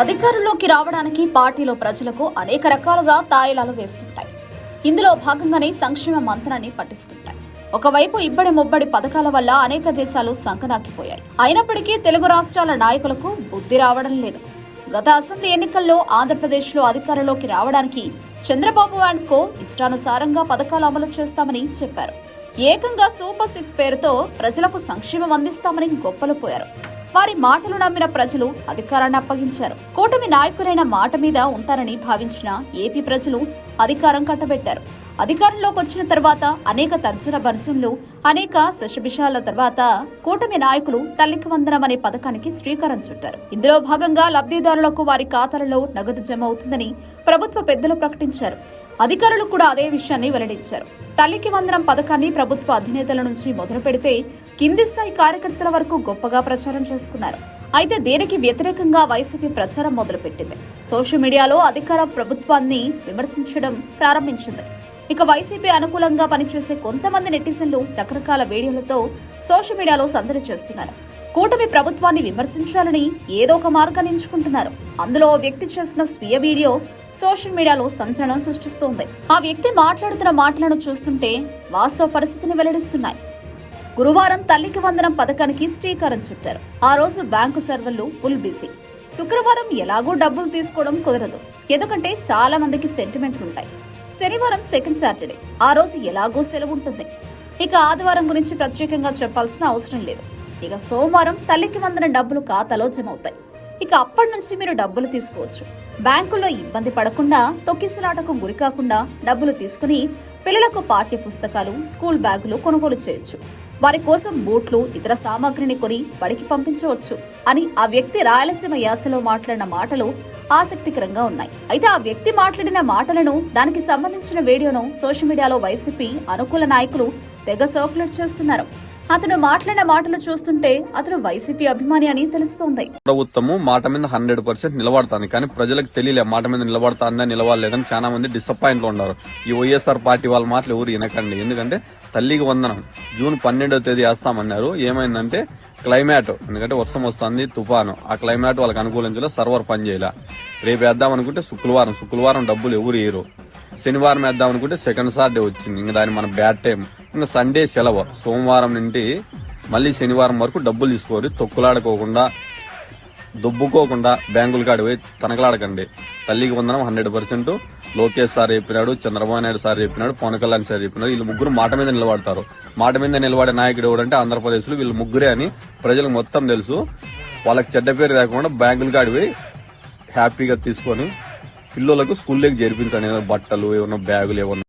అధికారంలోకి రావడానికి పార్టీలో ప్రజలకు అనేక రకాలుగా తాయిలాలు వేస్తుంటాయి. ఇందులో భాగంగానే సంక్షేమ మంత్రాన్ని పఠిస్తుంటాయి. ఒకవైపు ఇబ్బడి ముబ్బడి పథకాల వల్ల అనేక దేశాలు సంకనాకిపోయాయి. అయినప్పటికీ తెలుగు రాష్ట్రాల నాయకులకు బుద్ధి రావడం లేదు. గత అసెంబ్లీ ఎన్నికల్లో ఆంధ్రప్రదేశ్లో అధికారంలోకి రావడానికి చంద్రబాబు అండ్ కో ఇష్టానుసారంగా పథకాలు అమలు చేస్తామని చెప్పారు. ఏకంగా సూపర్ సిక్స్ పేరుతో ప్రజలకు సంక్షేమం అందిస్తామని గొప్పలు పోయారు. వారి మాటలు నమ్మిన ప్రజలు అధికారాన్ని అప్పగించారు. కూటమి నాయకులైన మాట మీద ఉంటారని భావించిన ఏపీ ప్రజలు అధికారం కట్టబెట్టారు. అధికారంలోకి వచ్చిన తర్వాత అనేక తర్జన భర్జనలు అనేక శశబిషాల తర్వాత కూటమి నాయకులు తల్లికి వందనం అనే పథకానికి శ్రీకారం చుట్టారు. ఇందులో భాగంగా లబ్ధిదారులకు వారి ఖాతాలలో నగదు జమ అవుతుందని ప్రభుత్వ పెద్దలు ప్రకటించారు. అధికారులు కూడా అదే విషయాన్ని వెల్లడించారు. తల్లికి వందనం పథకాన్ని ప్రభుత్వ అధినేతల నుంచి మొదలు పెడితే కింది స్థాయి కార్యకర్తల వరకు గొప్పగా ప్రచారం చేసుకున్నారు. అయితే దీనికి వ్యతిరేకంగా వైసీపీ ప్రచారం మొదలుపెట్టింది? సోషల్ మీడియాలో అధికార ప్రభుత్వాన్ని విమర్శించడం ప్రారంభించింది. ఇక వైసీపీ అనుకూలంగా పనిచేసే కొంతమంది నెటిజన్లు రకరకాల వీడియోలతో సోషల్ మీడియాలో సందడి చేస్తున్నారు. కూటమి ప్రభుత్వాన్ని విమర్శించాలని ఏదో ఒక మార్గాన్ని ఎంచుకుంటున్నారు. అందులో వ్యక్తి చేసిన స్వీయ వీడియో సోషల్ మీడియాలో సంచలనం సృష్టిస్తోంది. ఆ వ్యక్తి మాట్లాడుతున్న మాటలను చూస్తుంటే వాస్తవ పరిస్థితిని వెల్లడిస్తున్నాయి. గురువారం తల్లికి వందనం పథకానికి శ్రీకారం చుట్టారు. ఆ రోజు బ్యాంకు సర్వర్లు ఫుల్ బిజీ. శుక్రవారం ఎలాగో డబ్బులు తీసుకోవడం కుదరదు. ఎందుకంటే చాలా మందికి సెంటిమెంట్లు ఉంటాయి. శనివారం సెకండ్ సాటర్డే. ఆ రోజు ఎలాగో సెలవు ఉంటుంది. ఇక ఆదివారం గురించి ప్రత్యేకంగా చెప్పాల్సిన అవసరం లేదు. ఇక సోమవారం తల్లికి వందనం డబ్బులు ఖాతాలో జమ అవుతాయి. ఇక అప్పటి నుంచి మీరు డబ్బులు తీసుకోవచ్చు. బ్యాంకుల్లో ఇబ్బంది పడకుండా తొక్కిసలాటకు గురి కాకుండా డబ్బులు తీసుకుని పిల్లలకు పాఠ్య పుస్తకాలు స్కూల్ బ్యాగులు కొనుగోలు చేయొచ్చు. వారి కోసం బూట్లు ఇతర సామాగ్రిని కొని బడికి పంపించవచ్చు అని ఆ వ్యక్తి రాయలసీమ యాసలో మాట్లాడిన మాటలు ఆసక్తికరంగా ఉన్నాయి. అయితే ఆ వ్యక్తి మాట్లాడిన మాటలను దానికి సంబంధించిన వీడియోను సోషల్ మీడియాలో వైసీపీ అనుకూల నాయకులు తెగ సర్క్యులేట్ చేస్తున్నారు. అతను మాట్లాడిన మాటలు చూస్తుంటే అతను వైసీపీ అభిమాని అని తెలుస్తోంది. ప్రభుత్వము మాట మీద హండ్రెడ్ పర్సెంట్ నిలబడతాను. కానీ ప్రజలకు తెలియలే మాట మీద నిలబడతాందా నిలవాలేదని చాలా మంది డిసప్పాయింట్లో ఉన్నారు. ఈ వైఎస్ఆర్ పార్టీ వాళ్ళ మాటలు ఎవరు వినకండి. ఎందుకంటే తల్లికి వందనం. జూన్ పన్నెండవ తేదీ వేస్తామన్నారు. ఏమైందంటే క్లైమేట్. ఎందుకంటే వర్షం వస్తుంది తుఫాను. ఆ క్లైమేట్ వాళ్ళకి అనుకూలించలే సర్వర్ పనిచేయాల రేపు వేద్దాం అనుకుంటే శుక్రవారం. శుక్రవారం డబ్బులు ఎవరు ఇయ్యరు. శనివారం వేద్దాం అనుకుంటే సెకండ్ సాటర్డే వచ్చింది. ఇంకా దాని మన బ్యాడ్ టైం ఇంకా సండే సెలవు. సోమవారం నుండి మళ్ళీ శనివారం వరకు డబ్బులు తీసుకోరు. తొక్కులాడుకోకుండా దుబ్బుకోకుండా బ్యాంకుల కాడి పోయి తనకలాడకండి. తల్లికి వందనం హండ్రెడ్ పర్సెంట్ లోకేష్ సార్ చెప్పినాడు చంద్రబాబు నాయుడు సార్ చెప్పినాడు పవన్ కళ్యాణ్ సార్ చెప్పినాడు. వీళ్ళు ముగ్గురు మాట మీద నిలబడతారు. మాట మీద నిలబడే నాయకుడు ఎవడంటే ఆంధ్రప్రదేశ్లో వీళ్ళు ముగ్గురే అని ప్రజలకు మొత్తం తెలుసు. వాళ్ళకి చెడ్డ పేరు లేకుండా బ్యాంకుల కాడి పోయి హ్యాపీగా తీసుకొని పిల్లలకు స్కూల్లోకి జరిపించాను ఏమైనా బట్టలు ఏమన్నా బ్యాగులు ఏమన్నా